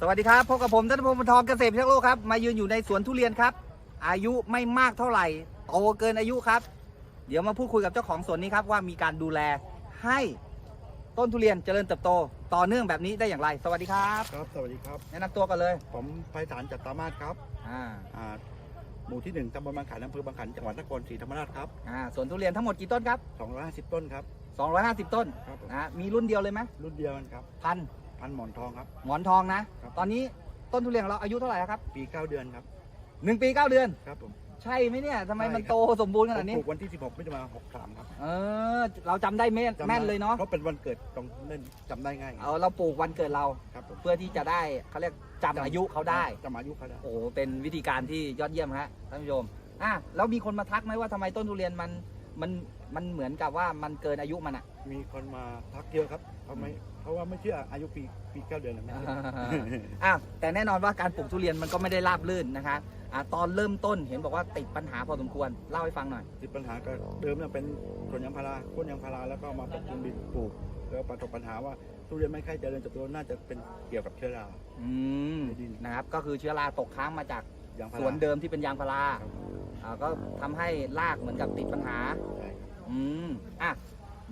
สวัสดีครับพบกับผมนัทพงศ์บรรทองเกษตรพิทักษ์โลกครับ มายืนอยู่ในสวนทุเรียนครับ อายุไม่มากเท่าไหร่โตเกินอายุครับ เดี๋ยวมาพูดคุยกับเจ้าของสวนนี้ครับว่ามีการดูแลให้ต้นทุเรียนเจริญเติบโต ต่อเนื่องแบบนี้ได้อย่างไร สวัสดีครับ ครับ สวัสดีครับ แนะนำตัวกันเลยผมไพศาลจัตตามาศครับอ่าอ่าหมู่ที่หนึ่งตำบลบางขันอำเภอบางขันจังหวัดนครศรีธรรมราชครับอ่าสวนทุเรียนทั้งหมดกี่ต้นครับ 250 ต้นครับ 250 ต้นครับผมนะมีรุ่นเดียวเลยไหมรุ่นเดียวกันครับ พัน พันหมอนทองครับ หมอนทองนะ ครับ ตอนนี้ต้นทุเรียนของเราอายุเท่าไหร่แล้วครับปี9เดือนครับหนึ่งปีเก้าเดือน ครับผมใช่ไหมเนี่ยทำไมมันใช่ครับโตสมบูรณ์ขผนาดมนี้ปลูกวันที่ 16มิถุนายน63ครับเออ เราจำได้แม่นจำได้แม่นเลยเนาะเพราะเป็นวันเกิดตรงเล่นจำได้ง่ายเอาเราปลูกวันเกิดเรา ครับผมเพื่อที่จะได้เขาเรียกจำอายุเขาได้ จำอายุเขาได้ โอ้โหเป็นวิธีการที่ยอดเยี่ยมฮะท่านผู้ชมอะแล้วมีคนมาทักไหมว่าทำไมต้นทุเรียนมันมันมันเหมือนกับว่ามันเกินอายุมันอะมีคนมาทักเยอะครับเพราะไม่เพ ราะว่าไม่เชื่ออายุปีปี9เดือนนะไม่เชื่ออะแต่แน่นอนว่าการปลูกทุเรียนมันก็ไม่ได้ราบรื่นนะคะอะตอนเริ่มต้นเห็นบอกว่าติดปัญหาพอสมควรเล่าให้ฟังหน่อย ติดปัญหาก็เดิมเนี่ยเป็นสวนยางพาราโค่นยางพาราแล้วก็มาปรับปรุงดินปลูก แล้วประสบปัญหาว่าทุเรียนไม่ค่อยเจริญเติบโตน่าจะเป็นเกี่ยวกับเชื้อรา อืมในดินนะครับก็คือเชื้อราตกค้างมาจากยางพาสราวนเดิมที่เป็นยางพาราครับอ่าก็ทำให้รากเหมือนกับติดปัญหา ใช่ครับ อืม อะ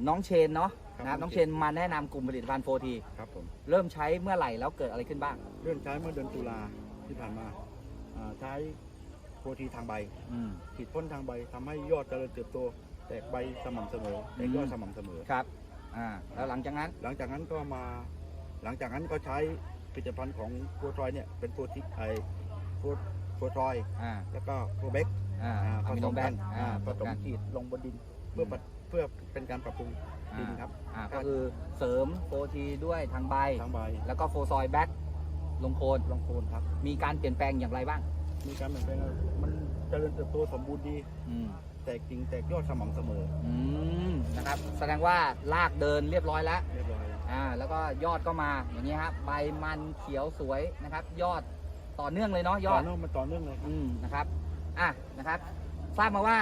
น้องเชนเนาะครับ นะครับน้น้อองงเชเชนนมาแนะนำกลุ่มผลิตภัณฑ์โฟทีครับผมเริ่มใช้เมื่อไหร่แล้วเกิดอะไรขึ้นบ้างเริ่มใช้เมื่อเดือนตุลาที่ผ่านมาอ่าใช้โปรทีทางใบ อืม ฉีดพ่นทางใบทำให้ยอดเจริญเติบโต แตกใบสม่ำเสมอแตกยอดอืม สม่ำเสมอ ครับอ่าแล้วหลังจากนั้นหลังจากนั้นก็มา หลังจากนั้นก็ใช้ผลิตภัณฑ์ของโปรทรอยเนี่ยเป็นโปรทีไอโปรโปรทรอย อ่าแล้วก็โปรเบกอ่าอ่าอะผมิสโนมแบกันนอ่าอ่าผผสสมมกัน ฉีดลงบนดินเพื่อปัดเพื่อเป็นการปรับปรุง ดินครับอ่าก็คือเสริมโฟทีด้วยทางใบ ทางใบแล้วก็โฟซอยแบ็กลงโคนลงโคนครับ มีการเปลี่ยนแปลงอย่างไรบ้าง มีการเปลี่ยนแปลงมันเจริญเติบโตสมบูรณ์ดี อืมแตกกิ่งแตกยอดสม่ำเสมอ อืมนะครับ แสดงว่าลากเดินเรียบร้อยแล้ว เรียบร้อยแล้วอ่า แล้วก็ยอดก็มาอย่างนี้ครับใบมันเขียวสวยนะครับ ยอดต่อเนื่องเลยเนาะยต่ออด เนื่องมันต่อเนื่องเลยครับ อืมนะครับ อะ นะครับ ทราบมาว่า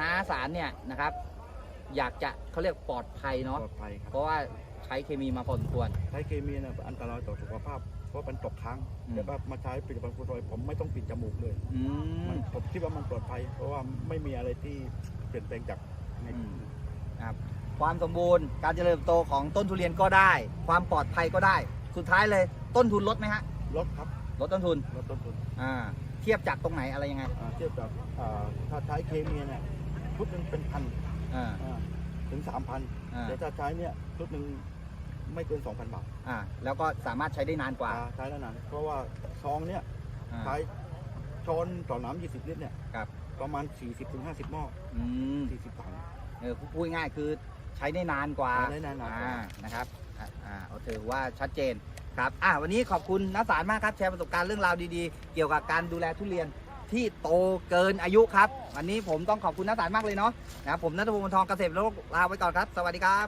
นาสารเนี่ยนะครับ อยากจะเขาเรียกปลอดภัยเนาะปลอดภัยครับเพราะว่าใช้เคมีมาพอสมควร ใช้เคมีเนี่ยอันตรายต่อสุขภาพ เพราะมันตกค้างอืม แต่ว่ามาใช้ผลิตภัณฑ์ฟูรอยผมไม่ต้องปิดจมูกเลย อืมัมนผมคิดว่ามันปลอดภัย เพราะว่าไม่มีอะไรที่เปลี่ยนแปลงจากในอืม ครับความสมบูรณ์การเจริญเติบโตของต้นทุเรียนก็ได้ ความปลอดภัยก็ได้ สุดท้ายเลยต้นทุนลดไหมฮะลดครับลดต้นทุนลดต้นทุนอ่าเทียบจากตรงไหนอะไรยังไง อ่าเทียบกับอ่าถ้าใช้เคมีเนี่ยชุดหนึ่งเป็นพัน อ่า อ่าถึงสามพันอ่า แต่ถ้าใช้เนี่ยชุดหนึ่งไม่เกินสองพันบาทอ่า แล้วก็สามารถใช้ได้นานกว่าอ่าใช้แล้วนานเพราะว่าซองเนี่ยอ่า ใช้ช้อนต่อน้ำ20ลิตรเนี่ยครับ ประมาณ40-50หม้ออืม40ถัง เออพูดง่ายๆคือใช้ได้นานกว่าใช้ได้นานกว่า อ่นะครับอ่าอ่าเอาถือว่าชัดเจนครับอ่าวันนี้ขอบคุณนักสารมากครับแชร์ประสบการณ์เรื่องราวดีๆ เกี่ยวกับการดูแลทุเรียน ที่โตเกินอายุครับ วันนี้ผมต้องขอบคุณนักสารมากเลยเนาะนะครับผมนัทพงศ์ทองเกษตรโลกลาไปก่อนครับ สวัสดีครับ